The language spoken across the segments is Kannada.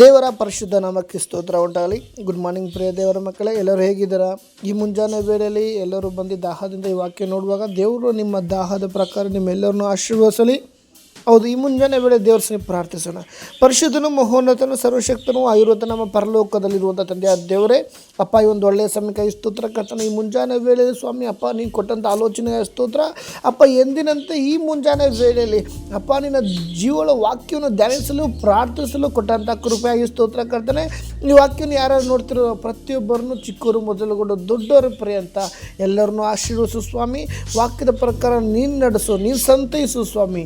ದೇವರ ಪರಿಶುದ್ಧ ನಾಮಕ್ಕೆ ಸ್ತೋತ್ರ ಉಂಟಾಗಲಿ. ಗುಡ್ ಮಾರ್ನಿಂಗ್ ಪ್ರಿಯ ದೇವರ ಮಕ್ಕಳೇ. ಎಲ್ಲರೂ ಹೇಗಿದ್ದೀರಾ? ಈ ಮುಂಜಾನೆ ವೇಳೆಯಲ್ಲಿ ಎಲ್ಲರೂ ಬಂದು ದಾಹದಿಂದ ಈ ವಾಕ್ಯ ನೋಡುವಾಗ ದೇವರು ನಿಮ್ಮ ದಾಹದ ಪ್ರಕಾರ ನಿಮ್ಮೆಲ್ಲರನ್ನು ಆಶೀರ್ವದಿಸಲಿ. ಹೌದು, ಈ ಮುಂಜಾನೆ ವೇಳೆ ದೇವರ ಸರಿ ಪ್ರಾರ್ಥಿಸೋಣ. ಪರಿಶುದ್ಧನು, ಮಹೋನ್ನತನು, ಸರ್ವಶಕ್ತನು ಆಗಿರುವಂಥ ನಮ್ಮ ಪರಲೋಕದಲ್ಲಿರುವಂಥ ತಂದೆಯ ದೇವರೇ, ಅಪ್ಪ, ಈ ಒಂದು ಒಳ್ಳೆಯ ಸಮಯಕ್ಕಾಗಿ ಸ್ತೋತ್ರ. ಕರ್ತನ, ಈ ಮುಂಜಾನೆ ವೇಳೆ ಸ್ವಾಮಿ, ಅಪ್ಪ, ನೀನು ಕೊಟ್ಟಂಥ ಆಲೋಚನೆ ಸ್ತೋತ್ರ. ಅಪ್ಪ, ಎಂದಿನಂತೆ ಈ ಮುಂಜಾನೆ ವೇಳೆಯಲ್ಲಿ, ಅಪ್ಪ, ನಿನ್ನ ಜೀವಳ ವಾಕ್ಯವನ್ನು ಧ್ಯಾನಿಸಲು, ಪ್ರಾರ್ಥಿಸಲು ಕೊಟ್ಟಂಥ ಕೃಪೆಯಾಗಿ ಸ್ತೋತ್ರ. ಕರ್ತನೆ, ಈ ವಾಕ್ಯವನ್ನು ಯಾರು ನೋಡ್ತಿರೋ ಪ್ರತಿಯೊಬ್ಬರನ್ನು ಚಿಕ್ಕವರು, ಮೊದಲುಗೊಂಡು ದೊಡ್ಡವರ ಪರ್ಯಂತ ಎಲ್ಲರನ್ನೂ ಆಶೀರ್ವದಿಸು ಸ್ವಾಮಿ. ವಾಕ್ಯದ ಪ್ರಕಾರ ನೀನು ನಡೆಸು, ನೀನು ಸಂತೈಸು ಸ್ವಾಮಿ.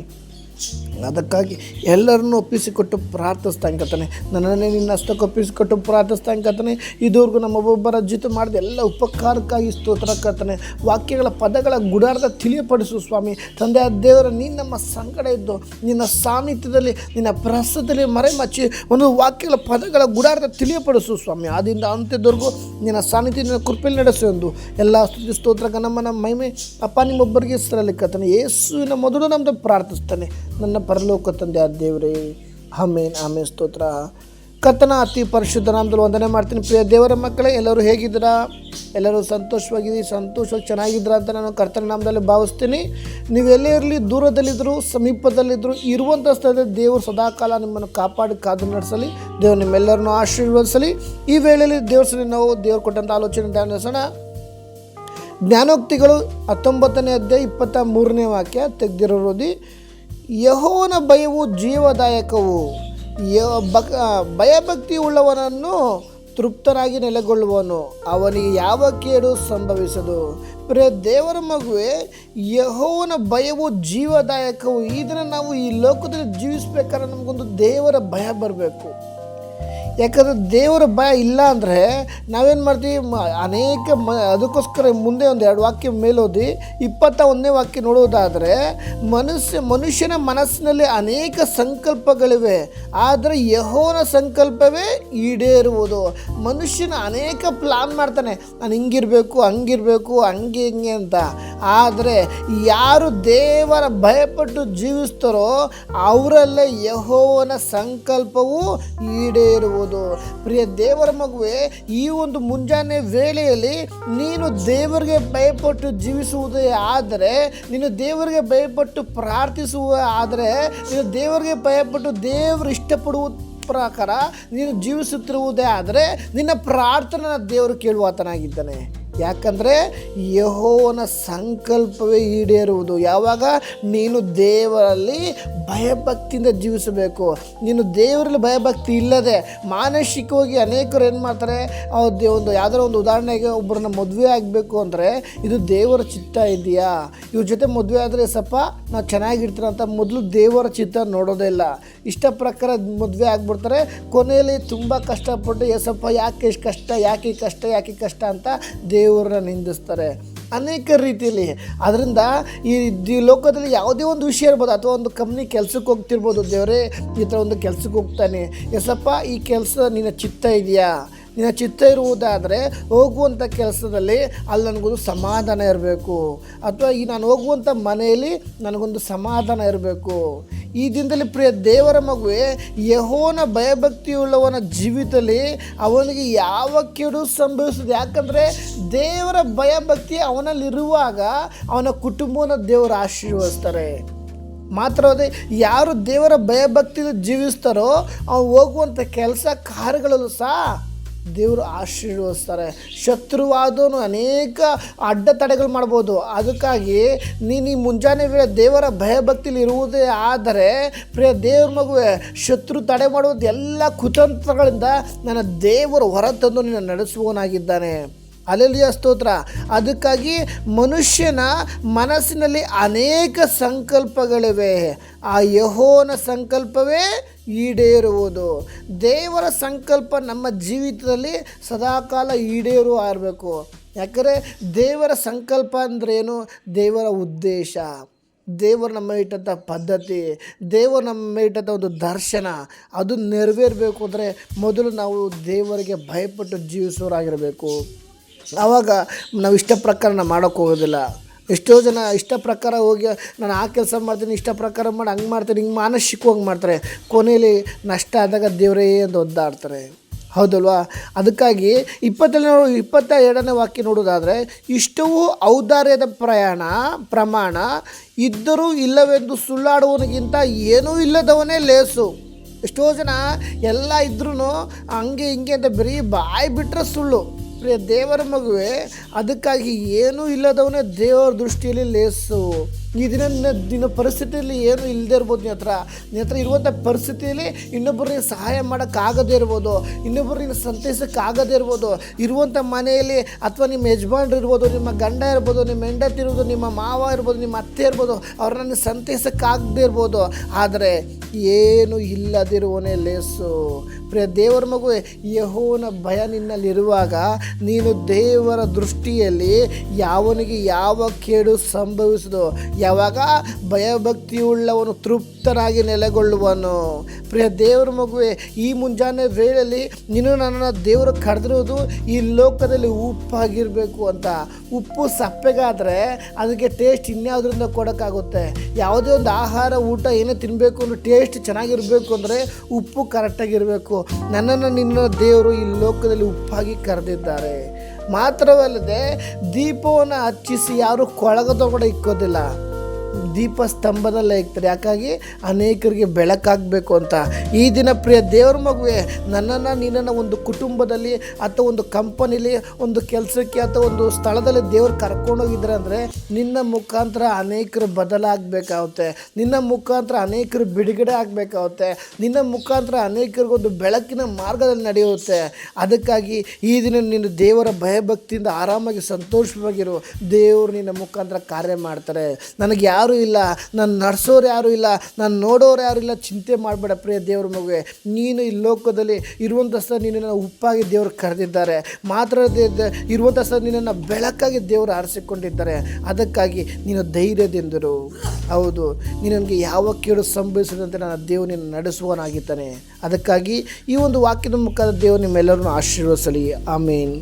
ಅದಕ್ಕಾಗಿ ಎಲ್ಲರನ್ನೂ ಒಪ್ಪಿಸಿಕೊಟ್ಟು ಪ್ರಾರ್ಥಿಸ್ತಾ ಕತ್ತಾನೆ ನನ್ನನ್ನೇ ನಿನ್ನ ಹಸ್ತಕ್ಕೆ ಒಪ್ಪಿಸಿಕೊಟ್ಟು ಪ್ರಾರ್ಥಿಸ್ತಾ ಕತ್ತಾನೆ ಇದುವರೆಗೂ ನಮ್ಮ ಒಬ್ಬೊಬ್ಬರ ಜೊತೆ ಮಾಡಿದ ಎಲ್ಲ ಉಪಕಾರಕ್ಕಾಗಿ ಸ್ತೋತ್ರ ಕರ್ತಾನೆ. ವಾಕ್ಯಗಳ ಪದಗಳ ಗುಡಾರದ ತಿಳಿಯಪಡಿಸು ಸ್ವಾಮಿ. ತಂದೆ, ದೇವರ ನೀನು ನಮ್ಮ ಸಂಕಟ ಇದ್ದು, ನಿನ್ನ ಸಾನ್ನಿಧ್ಯದಲ್ಲಿ, ನಿನ್ನ ಪ್ರಸ್ತದಲ್ಲಿ ಮರೆಮಚ್ಚಿ ಒಂದು ವಾಕ್ಯಗಳ ಪದಗಳ ಗುಡಾರದ ತಿಳಿಯಪಡಿಸು ಸ್ವಾಮಿ. ಆದಿಂದ ಅಂತ್ಯದವರೆಗೂ ನಿನ್ನ ಸಾನ್ನಿಧ್ಯ, ನಿನ್ನ ಕೃಪೆಯಲ್ಲಿ ನಡೆಸು ಎಂದು. ಎಲ್ಲ ಸ್ತುತಿ ಸ್ತೋತ್ರ ನಮ್ಮ ನಮ್ಮ ಮಹಿಮೆ, ಅಪ್ಪ, ನಿಮ್ಮೊಬ್ಬರಿಗೆ ಹೆಸರಲ್ಲಿ ಕತ್ತಾನೆ ಯೇಸುವಿನ ಮೊದಲು ನಮ್ಮದು ಪ್ರಾರ್ಥಿಸ್ತಾನೆ. ನನ್ನ ಪರಲೋಕ ತಂದೆ ದೇವರೇ, ಆಮೇನ್ ಆಮೇನ್, ಸ್ತೋತ್ರ. ಕರ್ತನ ಅತಿ ಪರಿಶುದ್ಧ ನಾಮದಲ್ಲಿ ವಂದನೆ ಮಾಡ್ತೀನಿ. ಪ್ರಿಯ ದೇವರ ಮಕ್ಕಳೇ, ಎಲ್ಲರೂ ಹೇಗಿದ್ದೀರಾ? ಎಲ್ಲರೂ ಸಂತೋಷವಾಗಿದ್ದೀರಿ ಸಂತೋಷವಾಗಿ ಚೆನ್ನಾಗಿದ್ದೀರಾ ಅಂತ ನಾನು ಕರ್ತನ ನಾಮದಲ್ಲಿ ಭಾವಿಸ್ತೀನಿ. ನೀವು ಎಲ್ಲೇ ಇರಲಿ, ದೂರದಲ್ಲಿದ್ದರು, ಸಮೀಪದಲ್ಲಿದ್ದರು, ಇರುವಂಥ ಸ್ಥಳದಲ್ಲಿ ದೇವರು ಸದಾಕಾಲ ನಿಮ್ಮನ್ನು ಕಾಪಾಡಿ, ಕಾದು ನಡೆಸಲಿ. ದೇವರು ನಿಮ್ಮೆಲ್ಲರನ್ನು ಆಶೀರ್ವದಿಸಲಿ. ಈ ವೇಳೆಯಲ್ಲಿ ದೇವರ ನಾವು ದೇವರು ಕೊಟ್ಟಂಥ ಆಲೋಚನೆ ಧ್ಯಾನಿಸೋಣ. ಜ್ಞಾನೋಕ್ತಿಗಳು ಹತ್ತೊಂಬತ್ತನೇ ಅಧ್ಯಾಯ ಇಪ್ಪತ್ತ ಮೂರನೇ ವಾಕ್ಯ ತೆಗೆದಿರೋದಿ ಯಹೋವನ ಭಯವು ಜೀವದಾಯಕವು. ಭಕ್ ಭಯಭಕ್ತಿ ಉಳ್ಳವನನ್ನು ತೃಪ್ತನಾಗಿ ನೆಲೆಗೊಳ್ಳುವನು. ಅವನಿಗೆ ಯಾವ ಕೇಡು ಸಂಭವಿಸದು? ಪ್ರೇ, ದೇವರ ಮಗುವೆ, ಯಹೋವನ ಭಯವು ಜೀವದಾಯಕವು. ಇದನ್ನು ನಾವು ಈ ಲೋಕದಲ್ಲಿ ಜೀವಿಸ್ಬೇಕಾದ್ರೆ ನಮಗೊಂದು ದೇವರ ಭಯ ಬರಬೇಕು. ಯಾಕಂದರೆ ದೇವರ ಭಯ ಇಲ್ಲ ಅಂದರೆ ನಾವೇನು ಮಾಡ್ತೀವಿ? ಮ, ಅನೇಕ ಮ, ಅದಕ್ಕೋಸ್ಕರ ಮುಂದೆ ಒಂದು ಎರಡು ವಾಕ್ಯ ಮೇಲೋದಿ ಇಪ್ಪತ್ತ ಒಂದನೇ ವಾಕ್ಯ ನೋಡೋದಾದರೆ, ಮನುಷ್ಯ, ಮನುಷ್ಯನ ಮನಸ್ಸಿನಲ್ಲಿ ಅನೇಕ ಸಂಕಲ್ಪಗಳಿವೆ, ಆದರೆ ಯಹೋನ ಸಂಕಲ್ಪವೇ ಈಡೇರುವುದು. ಮನುಷ್ಯನ ಅನೇಕ ಪ್ಲಾನ್ ಮಾಡ್ತಾನೆ. ನಾನು ಹಿಂಗಿರಬೇಕು, ಹಂಗಿರಬೇಕು, ಹಂಗೆ ಹಿಂಗೆ ಅಂತ. ಆದರೆ ಯಾರು ದೇವರ ಭಯಪಟ್ಟು ಜೀವಿಸ್ತಾರೋ ಅವರಲ್ಲೇ ಯಹೋವನ ಸಂಕಲ್ಪವು ಈಡೇರುವುದು. ಪ್ರಿಯ ದೇವರ ಮಗುವೆ, ಈ ಒಂದು ಮುಂಜಾನೆ ವೇಳೆಯಲ್ಲಿ ನೀನು ದೇವರಿಗೆ ಭಯಪಟ್ಟು ಜೀವಿಸುವುದೇ ಆದರೆ, ನೀನು ದೇವರಿಗೆ ಭಯಪಟ್ಟು ಪ್ರಾರ್ಥಿಸುವ ಆದರೆ, ನೀನು ದೇವರಿಗೆ ಭಯಪಟ್ಟು ದೇವರು ಇಷ್ಟಪಡುವ ಪ್ರಕಾರ ನೀನು ಜೀವಿಸುತ್ತಿರುವುದೇ ಆದರೆ, ನಿನ್ನ ಪ್ರಾರ್ಥನೆ ದೇವರು ಕೇಳುವಾತನಾಗಿದ್ದಾನೆ ಯಾಕಂದರೆ ಯಹೋವನ ಸಂಕಲ್ಪವೇ ಈಡೇರುವುದು. ಯಾವಾಗ? ನೀನು ದೇವರಲ್ಲಿ ಭಯಭಕ್ತಿಯಿಂದ ಜೀವಿಸಬೇಕು. ನೀನು ದೇವರಲ್ಲಿ ಭಯಭಕ್ತಿ ಇಲ್ಲದೆ ಮಾನಸಿಕವಾಗಿ ಅನೇಕರು ಏನು ಮಾಡ್ತಾರೆ? ಅವ್ರದ್ದು ಒಂದು ಯಾವ್ದಾರ ಒಂದು ಉದಾಹರಣೆಗೆ ಒಬ್ಬರನ್ನ ಮದುವೆ ಆಗಬೇಕು ಅಂದರೆ ಇದು ದೇವರ ಚಿತ್ತ ಇದೆಯಾ? ಇವ್ರ ಜೊತೆ ಮದುವೆ ಆದರೆ ಸ್ವಲ್ಪ ನಾವು ಚೆನ್ನಾಗಿರ್ತೀರ ಅಂತ ಮೊದಲು ದೇವರ ಚಿತ್ತ ನೋಡೋದೇ ಇಲ್ಲ. ಇಷ್ಟ ಪ್ರಕಾರ ಮದುವೆ ಆಗ್ಬಿಡ್ತಾರೆ. ಕೊನೆಯಲ್ಲಿ ತುಂಬ ಕಷ್ಟಪಟ್ಟು ಎಸಪ್ಪ ಯಾಕೆ ಕಷ್ಟ? ಯಾಕೆ ಕಷ್ಟ? ಯಾಕೆ ಕಷ್ಟ? ಅಂತ ದೇವರನ್ನ ನಿಂದಿಸ್ತಾರೆ. ಅನೇಕ ರೀತಿಯಲ್ಲಿ. ಅದರಿಂದ ಈ ಲೋಕದಲ್ಲಿ ಯಾವುದೇ ಒಂದು ವಿಷಯ ಇರ್ಬೋದು, ಅಥವಾ ಒಂದು ಕಂಪ್ನಿ ಕೆಲ್ಸಕ್ಕೆ ಹೋಗ್ತಿರ್ಬೋದು ದೇವರೇ, ಈ ಥರ ಒಂದು ಕೆಲ್ಸಕ್ಕೆ ಹೋಗ್ತಾನೆ. ಎಸಪ್ಪ ಈ ಕೆಲಸ ನಿನ್ನ ಚಿತ್ತ ಇದೆಯಾ? ನಿನ್ನ ಚಿತ್ತ ಇರುವುದಾದರೆ ಹೋಗುವಂಥ ಕೆಲಸದಲ್ಲಿ ಅಲ್ಲಿ ನನಗೊಂದು ಸಮಾಧಾನ ಇರಬೇಕು. ಅಥವಾ ಈ ನಾನು ಹೋಗುವಂಥ ಮನೆಯಲ್ಲಿ ನನಗೊಂದು ಸಮಾಧಾನ ಇರಬೇಕು. ಈ ದಿನದಲ್ಲಿ ಪ್ರಿಯ ದೇವರ ಮಗುವೆ ಯಹೋನ ಭಯಭಕ್ತಿಯುಳ್ಳವನ ಜೀವಿತದಲ್ಲಿ ಅವನಿಗೆ ಯಾವ ಕೆಡು ಸಂಭವಿಸುತ್ತದೆ ಯಾಕಂದರೆ ದೇವರ ಭಯಭಕ್ತಿ ಅವನಲ್ಲಿರುವಾಗ ಅವನ ಕುಟುಂಬವನ್ನು ದೇವರು ಆಶೀರ್ವದಿಸ್ತಾರೆ. ಮಾತ್ರವಲ್ಲದೆ ಯಾರು ದೇವರ ಭಯಭಕ್ತಿಯಲ್ಲಿ ಜೀವಿಸ್ತಾರೋ ಅವ್ನು ಹೋಗುವಂಥ ಕೆಲಸ ಕಾರ್ಯಗಳಲ್ಲೂ ಸಹ ದೇವರು ಆಶೀರ್ವದಿಸ್ತಾರೆ. ಶತ್ರುವಾದವನು ಅನೇಕ ಅಡ್ಡ ತಡೆಗಳು ಮಾಡ್ಬೋದು. ಅದಕ್ಕಾಗಿ ನೀನು ಈ ಮುಂಜಾನೆ ವೇಳೆ ದೇವರ ಭಯಭಕ್ತಿಲಿ ಇರುವುದೇ ಆದರೆ, ಪ್ರಿಯ ದೇವ್ರ ಮಗುವೆ, ಶತ್ರು ತಡೆ ಮಾಡುವುದು ಎಲ್ಲ ಕುತಂತ್ರಗಳಿಂದ ನನ್ನ ದೇವರು ಹೊರತಂದು ನಿನ್ನ ನಡೆಸುವವನಾಗಿದ್ದಾನೆ. ಅಲೆಲಿಯ ಸ್ತೋತ್ರ. ಅದಕ್ಕಾಗಿ ಮನುಷ್ಯನ ಮನಸ್ಸಿನಲ್ಲಿ ಅನೇಕ ಸಂಕಲ್ಪಗಳಿವೆ. ಆ ಯಹೋನ ಸಂಕಲ್ಪವೇ ಈಡೇರುವುದು. ದೇವರ ಸಂಕಲ್ಪ ನಮ್ಮ ಜೀವಿತದಲ್ಲಿ ಸದಾಕಾಲ ಈಡೇರು ಆಗಬೇಕು ಯಾಕಂದರೆ ದೇವರ ಸಂಕಲ್ಪ ಅಂದ್ರೇನು? ದೇವರ ಉದ್ದೇಶ. ದೇವರು ನಮ್ಮ ಇಟ್ಟಂಥ ಪದ್ಧತಿ, ದೇವರು ನಮ್ಮ ಇಟ್ಟಂಥ ಒಂದು ದರ್ಶನ, ಅದು ನೆರವೇರಬೇಕು ಅಂದರೆ ಮೊದಲು ನಾವು ದೇವರಿಗೆ ಭಯಪಟ್ಟು ಜೀವಿಸೋರಾಗಿರಬೇಕು ಆವಾಗ ನಾವು ಇಷ್ಟ ಪ್ರಕಾರ ನಾವು ಮಾಡೋಕ್ಕೆ ಹೋಗೋದಿಲ್ಲ. ಎಷ್ಟೋ ಜನ ಇಷ್ಟ ಪ್ರಕಾರ ಹೋಗಿ, ನಾನು ಆ ಕೆಲಸ ಮಾಡ್ತೀನಿ, ಇಷ್ಟ ಪ್ರಕಾರ ಮಾಡಿ, ಹಂಗೆ ಮಾಡ್ತೀನಿ, ಹಿಂಗೆ ಮಾನಸಿಕವಾಗಿ ಮಾಡ್ತಾರೆ. ಕೊನೆಯಲ್ಲಿ ನಷ್ಟ ಆದಾಗ ದೇವರೇ ಅಂತ ಒದ್ದಾಡ್ತಾರೆ. ಹೌದಲ್ವಾ? ಅದಕ್ಕಾಗಿ ಇಪ್ಪತ್ತನೇ ಇಪ್ಪತ್ತ ಎರಡನೇ ವಾಕ್ಯ ನೋಡೋದಾದರೆ ಇಷ್ಟವೂ ಔದಾರ್ಯದ ಪ್ರಯಾಣ, ಪ್ರಮಾಣ, ಇದ್ದರೂ ಇಲ್ಲವೆಂದು ಸುಳ್ಳಾಡುವನಿಗಿಂತ ಏನೂ ಇಲ್ಲದವನೇ ಲೇಸು. ಎಷ್ಟೋ ಜನ ಎಲ್ಲ ಇದ್ರೂ ಹಂಗೆ ಹಿಂಗೆ ಅಂತ ಬರೀ ಬಾಯಿ ಬಿಟ್ಟರೆ ಸುಳ್ಳು. ಪ್ರಿಯ ದೇವರ ಮಗುವೆ ಅದಕ್ಕಾಗಿ ಏನೂ ಇಲ್ಲದವನೇ ದೇವರ ದೃಷ್ಟಿಯಲ್ಲಿ ಲೇಸು. ಈ ದಿನ ನಿನ್ನ ಪರಿಸ್ಥಿತಿಯಲ್ಲಿ ಏನು ಇಲ್ಲದೆ ಇರ್ಬೋದು ನಿನ್ನ ಹತ್ರ. ನಿನ್ನ ಹತ್ರ ಇರುವಂಥ ಪರಿಸ್ಥಿತಿಯಲ್ಲಿ ಇನ್ನೊಬ್ಬರಿಗೆ ಸಹಾಯ ಮಾಡೋಕ್ಕಾಗದೇ ಇರ್ಬೋದು ಇನ್ನೊಬ್ಬರಿಗೆ ಸಂತೈಸೋಕ್ಕಾಗದೇ ಇರ್ಬೋದು, ಇರುವಂಥ ಮನೆಯಲ್ಲಿ ಅಥವಾ ನಿಮ್ಮ ಯಜಮಾನ್ರು ಇರ್ಬೋದು, ನಿಮ್ಮ ಗಂಡ ಇರ್ಬೋದು, ನಿಮ್ಮ ಹೆಂಡತಿ ಇರ್ಬೋದು, ನಿಮ್ಮ ಮಾವ ಇರ್ಬೋದು, ನಿಮ್ಮ ಅತ್ತೆ ಇರ್ಬೋದು, ಅವ್ರನ್ನ ಸಂತೈಸೋಕ್ಕಾಗದೇ ಇರ್ಬೋದು. ಆದರೆ ಏನು ಇಲ್ಲದಿರುವನೇ ಲೇಸು. ಪ್ರಿಯ ದೇವರ ಮಗು ಯಹೋನ ಭಯ ನಿನ್ನಲ್ಲಿರುವಾಗ ನೀನು ದೇವರ ದೃಷ್ಟಿಯಲ್ಲಿ ಯಾವನಿಗೆ ಯಾವ ಕೇಡು ಸಂಭವಿಸದು ಯಾವಾಗ ಭಯಭಕ್ತಿಯುಳ್ಳವನು ತೃಪ್ತನಾಗಿ ನೆಲೆಗೊಳ್ಳುವನು. ಪ್ರಿಯ ದೇವರ ಮಗುವೆ, ಈ ಮುಂಜಾನೆ ವೇಳೆಯಲ್ಲಿ ನೀನು ನನ್ನನ್ನು ದೇವರು ಕರೆದಿರೋದು ಈ ಲೋಕದಲ್ಲಿ ಉಪ್ಪಾಗಿರಬೇಕು ಅಂತ. ಉಪ್ಪು ಸಪ್ಪೆಗಾದರೆ ಅದಕ್ಕೆ ಟೇಸ್ಟ್ ಇನ್ಯಾವುದರಿಂದ ಕೊಡೋಕ್ಕಾಗುತ್ತೆ? ಯಾವುದೇ ಒಂದು ಆಹಾರ, ಊಟ ಏನೇ ತಿನ್ನಬೇಕು ಅಂದ್ರೆ ಟೇಸ್ಟ್ ಚೆನ್ನಾಗಿರಬೇಕು ಅಂದರೆ ಉಪ್ಪು ಕರೆಕ್ಟಾಗಿರಬೇಕು. ನನ್ನನ್ನು ನಿನ್ನ ದೇವರು ಈ ಲೋಕದಲ್ಲಿ ಉಪ್ಪಾಗಿ ಕರೆದಿದ್ದಾರೆ. ಮಾತ್ರವಲ್ಲದೆ ದೀಪವನ್ನು ಹಚ್ಚಿಸಿ ಯಾರು ಕೊಳಗದ ಕೂಡ ಇಕ್ಕೋದಿಲ್ಲ. ದೀಪ ಸ್ತಂಭದಲ್ಲೇ ಇಕ್ತಾರೆ ಯಾಕಾಗಿ? ಅನೇಕರಿಗೆ ಬೆಳಕಾಗಬೇಕು ಅಂತ. ಈ ದಿನ ಪ್ರಿಯ ದೇವ್ರ ಮಗುವೆ, ನನ್ನನ್ನು, ನಿನ್ನನ್ನು ಒಂದು ಕುಟುಂಬದಲ್ಲಿ ಅಥವಾ ಒಂದು ಕಂಪನಿಲಿ, ಒಂದು ಕೆಲಸಕ್ಕೆ ಅಥವಾ ಒಂದು ಸ್ಥಳದಲ್ಲಿ ದೇವ್ರು ಕರ್ಕೊಂಡೋಗಿದ್ರೆ ಅಂದರೆ ನಿನ್ನ ಮುಖಾಂತರ ಅನೇಕರು ಬದಲಾಗಬೇಕಾಗುತ್ತೆ. ನಿನ್ನ ಮುಖಾಂತರ ಅನೇಕರು ಬಿಡುಗಡೆ ಆಗಬೇಕಾಗುತ್ತೆ. ನಿನ್ನ ಮುಖಾಂತರ ಅನೇಕರಿಗೊಂದು ಬೆಳಕಿನ ಮಾರ್ಗದಲ್ಲಿ ನಡೆಯುತ್ತೆ. ಅದಕ್ಕಾಗಿ ಈ ದಿನ ನೀನು ದೇವರ ಭಯಭಕ್ತಿಯಿಂದ ಆರಾಮಾಗಿ ಸಂತೋಷವಾಗಿರು. ದೇವರು ನಿನ್ನ ಮುಖಾಂತರ ಕಾರ್ಯ ಮಾಡ್ತಾರೆ. ನನಗೆ ಯಾರೂ ಇಲ್ಲ ನನ್ನ ನಡೆಸೋರು ಯಾರೂ ಇಲ್ಲ, ನಾನು ನೋಡೋರು ಯಾರೂ ಇಲ್ಲ, ಚಿಂತೆ ಮಾಡಬೇಡ ಪ್ರಿಯ ದೇವ್ರ ಮಗುವೆ. ನೀನು ಈ ಲೋಕದಲ್ಲಿ ಇರುವಂಥ ಸ್ಥಳ ನಿನ್ನನ್ನು ಉಪ್ಪಾಗಿ ದೇವರು ಕರೆದಿದ್ದಾರೆ. ಮಾತ್ರ ಇರುವಂಥ ಸ್ಥಳ ನಿನ್ನನ್ನು ಬೆಳಕಾಗಿ ದೇವರು ಆರಿಸಿಕೊಂಡಿದ್ದಾರೆ. ಅದಕ್ಕಾಗಿ ನೀನು ಧೈರ್ಯದಿಂದರು. ಹೌದು, ನಿನಗೆ ಯಾವ ಕೇಳು ಸಂಭವಿಸದಂತೆ ನನ್ನ ದೇವರು ನಿನ್ನ ನಡೆಸುವನಾಗಿದ್ದಾನೆ ಅದಕ್ಕಾಗಿ ಈ ಒಂದು ವಾಕ್ಯದ ಮುಖಾಂತರ ದೇವರು ನಿಮ್ಮೆಲ್ಲರನ್ನು ಆಶೀರ್ವದಿಸಲಿ. ಆಮೇನ್.